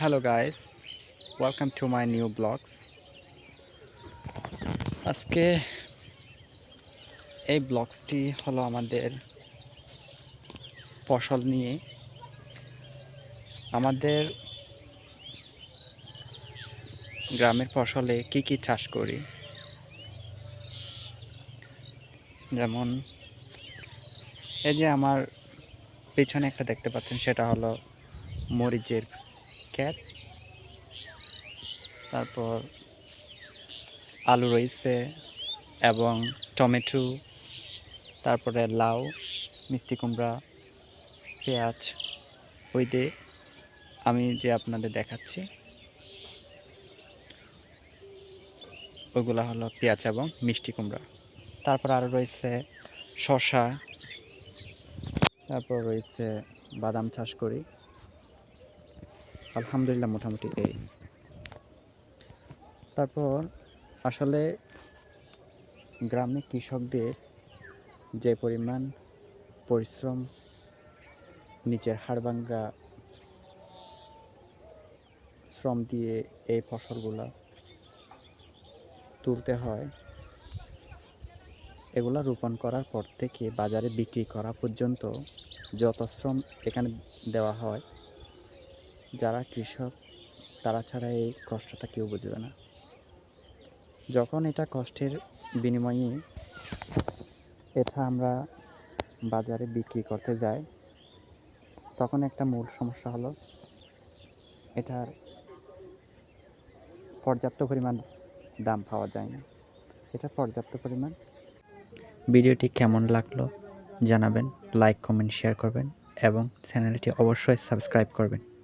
Hello guys welcome to my new blogs আজকে এই ব্লগসটি হলো আমাদের ফসল নিয়ে। আমাদের গ্রামের ফসলে কি কি চাষ করি? যেমন এই যে আমার পেছনে একটা দেখতে পাচ্ছেন, সেটা হলো মরিচের ক্যাট তারপর আলু রয়েছে এবং টমেটো, তারপরে লাউ, মিষ্টি কুমড়া, পেঁয়াজ। ওই দিয়ে আমি যে আপনাদের দেখাচ্ছি। ওইগুলো হলো পেঁয়াজ এবং মিষ্টি কুমড়া। তারপর আরও রয়েছে শসা। তারপর রয়েছে বাদাম চাষ করি আলহামদুলিল্লাহ মোটামুটি এই। তারপর আসলে গ্রামে কৃষকদের যে পরিমাণ পরিশ্রম, নিজের হাড়ভাঙ্গা শ্রম দিয়ে এই ফসলগুলো তুলতে হয়, এগুলো রোপণ করার পর থেকে বাজারে বিক্রি করা পর্যন্ত যত শ্রম এখানে দেওয়া হয় যারা কৃষক, তারা ছাড়া এই কষ্টটা কেউ বুঝবে না। যখন এটা কষ্টের বিনিময়ে এটা আমরা বাজারে বিক্রি করতে যাই, তখন একটা মূল সমস্যা হলো, এটার পর্যাপ্ত পরিমাণ দাম পাওয়া যায় না। এটা পর্যাপ্ত পরিমাণ। ভিডিওটি কেমন লাগল জানাবেন, লাইক, কমেন্ট, শেয়ার করবেন এবং চ্যানেলটি অবশ্যই সাবস্ক্রাইব করবেন।